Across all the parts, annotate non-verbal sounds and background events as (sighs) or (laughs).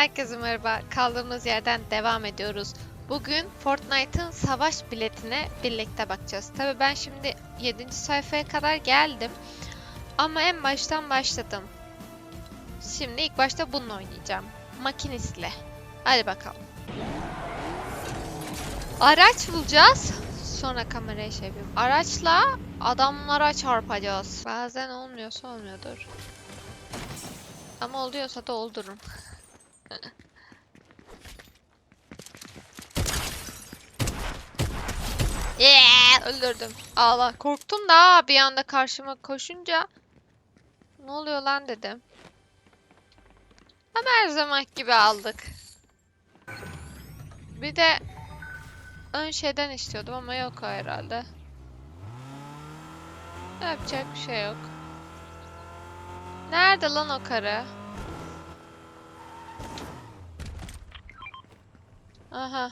Herkese merhaba. Kaldığımız yerden devam ediyoruz. Bugün Fortnite'ın savaş biletine birlikte bakacağız. Tabii ben şimdi 7. sayfaya kadar geldim. Ama en baştan başladım. Şimdi ilk başta bununla oynayacağım. Makinistle. Hadi bakalım. Araç bulacağız. Sonra kamerayı şey yapayım. Araçla adamlara çarpacağız. Bazen olmuyorsa olmuyordur. Ama oluyorsa da oldururum. (laughs) (laughs) Yeah, öldürdüm. Allah korktum da bir anda karşıma koşunca ne oluyor lan dedim. Ama her zaman gibi aldık. Bir de ön şeyden istiyordum ama yok o herhalde. Yapacak bir şey yok. Nerede lan o karı? Aha.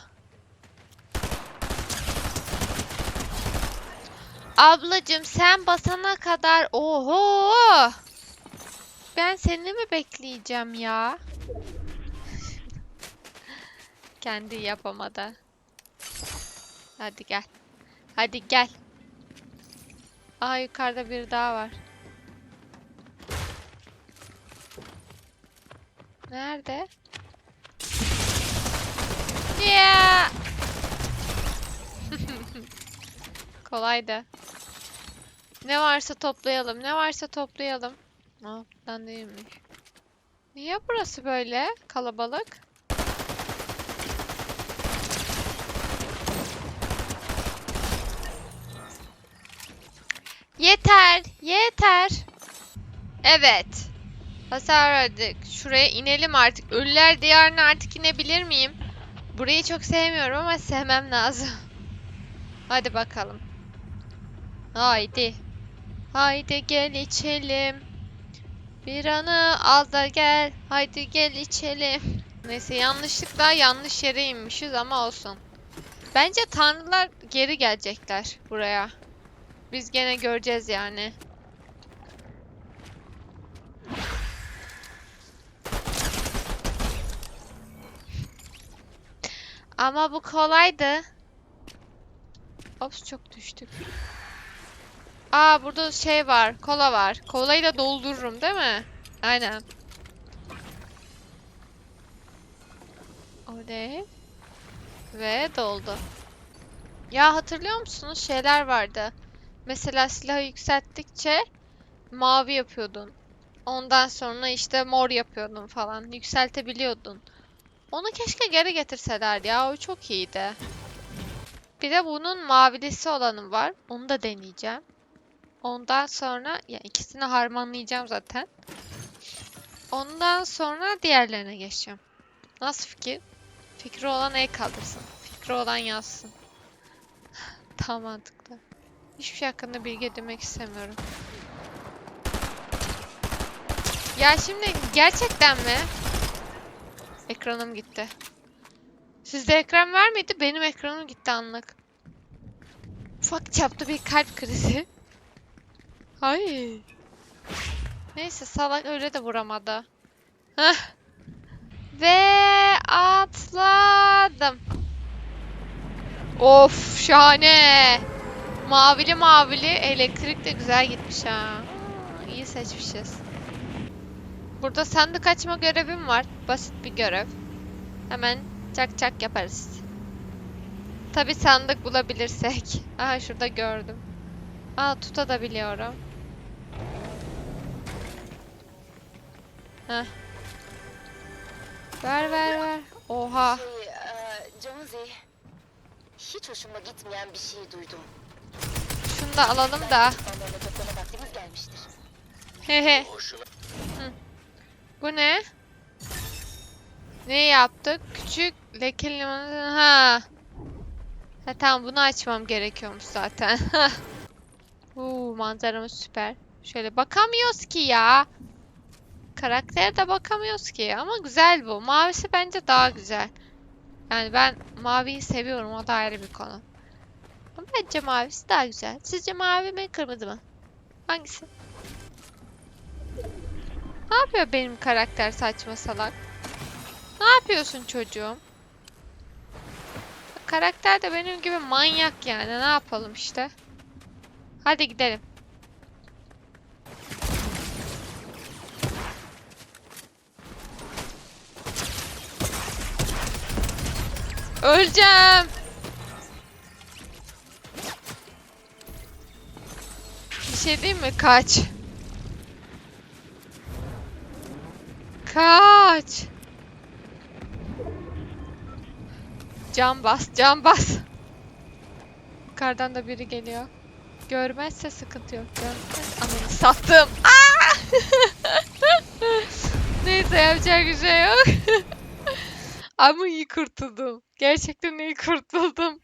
Ablacım sen basana kadar oho. Ben seni mi bekleyeceğim ya? (laughs) Kendi yapamadı. Hadi gel. Hadi gel. Aa yukarıda bir daha var. Nerede? Yeah. (laughs) Kolaydı. Ne varsa toplayalım. Ne varsa toplayalım. Buradan değilmiş. Niye burası böyle kalabalık? Yeter, yeter. Evet. Hasar verdik. Şuraya inelim artık. Ölüler diyarına artık inebilir miyim? Burayı çok sevmiyorum ama sevmem lazım. (laughs) Hadi bakalım. Haydi. Haydi gel içelim. Bir anı al da gel. Haydi gel içelim. Neyse yanlışlıkla yanlış yere inmişiz ama olsun. Bence tanrılar geri gelecekler buraya. Biz gene göreceğiz yani. Ama bu kolaydı. Ops çok düştük. Aa burada şey var. Kola var. Kolayı da doldururum değil mi? Aynen. Oley. Ve doldu. Ya hatırlıyor musunuz? Şeyler vardı. Mesela silahı yükselttikçe mavi yapıyordun. Ondan sonra işte mor yapıyordun falan. Yükseltebiliyordun. Onu keşke geri getirselerdi ya. O çok iyiydi. Bir de bunun mavilisi olanı var. Onu da deneyeceğim. Ondan sonra ya ikisini harmanlayacağım zaten. Ondan sonra diğerlerine geçeceğim. Nasıl fikir? Fikri olan el kaldırsın. Fikri olan yazsın. (sighs) Tam mantıklı. Hiçbir şey hakkında bilgi edinmek istemiyorum. Ya şimdi gerçekten mi? Ekranım gitti. Sizde ekran var mıydı? Benim ekranım gitti anlık. Ufak çapta bir kalp krizi. (laughs) Hayır. Neyse salak öyle de vuramadı. Heh. Ve atladım. Of şahane. Mavili mavili elektrik de güzel gitmiş ha. İyi seçmişiz. Burada sandık açma görevim var. Basit bir görev. Hemen çak çak yaparız. Tabi sandık bulabilirsek. (laughs) Aha şurada gördüm. Aa tutabiliyorum. Heh. Ver ver ver. Oha. Şey, eee, Jonesy, hiç hoşuma gitmeyen bir şey duydum. Şunu da alalım da. Hehe. Bu ne? Ne yaptık? Küçük lekeli. Ha. Ha tamam bunu açmam gerekiyormuş zaten. (laughs) Uuu manzaramız süper. Şöyle bakamıyoruz ki ya. Karaktere de bakamıyoruz ki ama güzel bu. Mavisi bence daha güzel. Yani ben maviyi seviyorum o da ayrı bir konu. Ama bence mavisi daha güzel. Sizce mavi mi kırmızı mı? Hangisi? Ne yapıyor benim karakter saçma salak? Ne yapıyorsun çocuğum? Karakter de benim gibi manyak yani. Ne yapalım işte. Hadi gidelim. Öleceğim. Bir şey diyeyim mi? Kaç. Kaç. Cam bas, cam bas. Yukarıdan da biri geliyor. Görmezse sıkıntı yok. Görmez. Ananı sattım. Aa! (laughs) Neyse yapacak bir şey yok. (laughs) Ama iyi kurtuldum. Gerçekten iyi kurtuldum.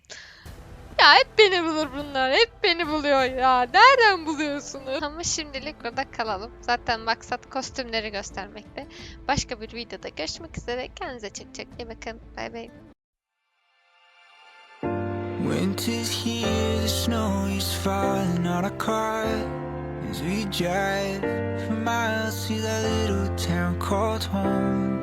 Ya hep beni bulur bunlar. Hep beni buluyor ya. Nereden buluyorsunuz? Ama şimdilik burada kalalım. Zaten maksat kostümleri göstermekte. Başka bir videoda görüşmek üzere. Kendinize çok çok iyi bakın. Bay bay. Winter's here, the snow is falling on our car as we drive for miles to that little town called home.